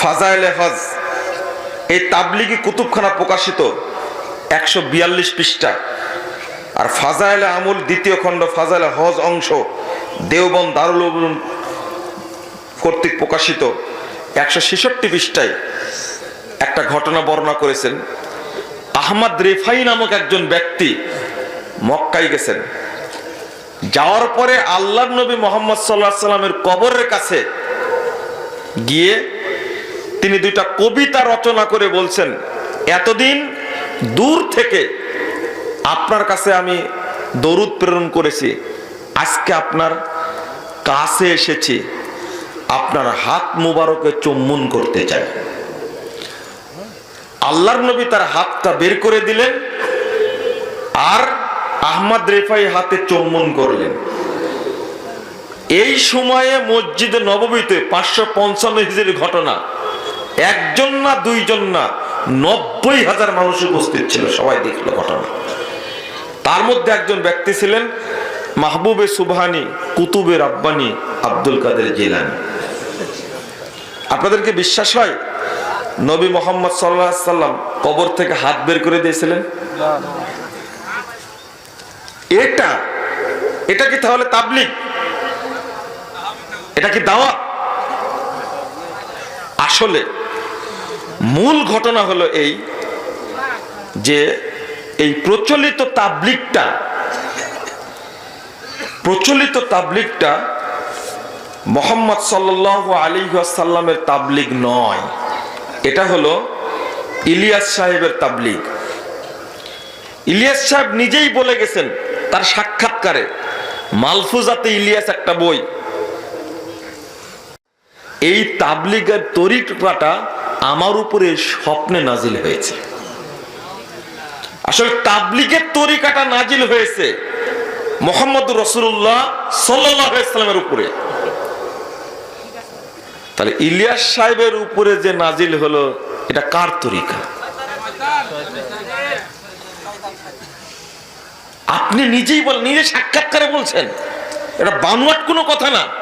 ফাজাইলে হজ এই তাবলিগি কুতুবখানা প্রকাশিত একশো বিয়াল্লিশ পৃষ্ঠা। আর ফাজাইলে আমুল দ্বিতীয় খণ্ড, ফাজাইলে হজ অংশ দেওবন দারুল কর্তৃক প্রকাশিত একশো ছেষট্টি পৃষ্ঠায় একটা ঘটনা বর্ণনা করেছেন। আহমদ রেফাই নামক একজন ব্যক্তি মক্কায় গেছেন। যাওয়ার পরে আল্লাহ নবী মোহাম্মদ সাল্লাহ সাল্লামের কবরের কাছে গিয়ে তিনি দুইটা কবিতা রচনা করে বলছেন, এতদিন দূর থেকে আপনার কাছে আমি দরুদ প্রেরণ করেছি, আজকে আপনার কাছে এসেছি, আপনার হাত মুবারকে চুম্বন করতে চাই। আল্লাহর নবী তার হাতটা বের করে দিলেন আর আহমদ রেফাই হাতে চুম্বন করলেন। এই সময়ে মসজিদে নবমীতে পাঁচশো পঞ্চান্ন ঘটনা একজন না, দুইজন না, নব্বই হাজার মানুষ উপস্থিত ছিল, সবাই দেখল ঘটনা। তার মধ্যে একজন ব্যক্তি ছিলেন মাহবুবে সুবহানি, কুতুবে রাব্বানি, আব্দুল কাদের জেলানি। আপনাদেরকে বিশ্বাস হয়, নবী মোহাম্মদ সাল্লাহ সাল্লাম কবর থেকে হাত বের করে দিয়েছিলেন? এটা এটা কি তাহলে তাবলিগ? এটা কি দাওয়া আসলে মূল ঘটনা হলো এই যে এই প্রচলিত তাবলিগটা প্রচলিত তাবলিগটা মোহাম্মদ সাল্লাহ আলী সাল্লামের তাবলিগ নয়। এটা হলো ইলিয়াস সাহেবের তাবলিগ। ইলিয়াস সাহেব নিজেই বলে গেছেন, তার সাক্ষাৎকারে, মালফুজাতে ইলিয়াস একটা বই এই তাবলিগের তরিকাটা আমার উপরে স্বপ্নে নাজিল হয়েছে। আসলে তাবলিগের তরিকাটা নাজিল হয়েছে মোহাম্মদ রসুল্লাহ সাল্লামের উপরে। তাহলে ইলিয়াস সাহেবের উপরে যে নাজিল হলো, এটা কার তরিকা? আপনি নিজেই বলেন নিজে সাক্ষাৎকারে বলছেন। এটা বানোয়াট কোনো কথা না।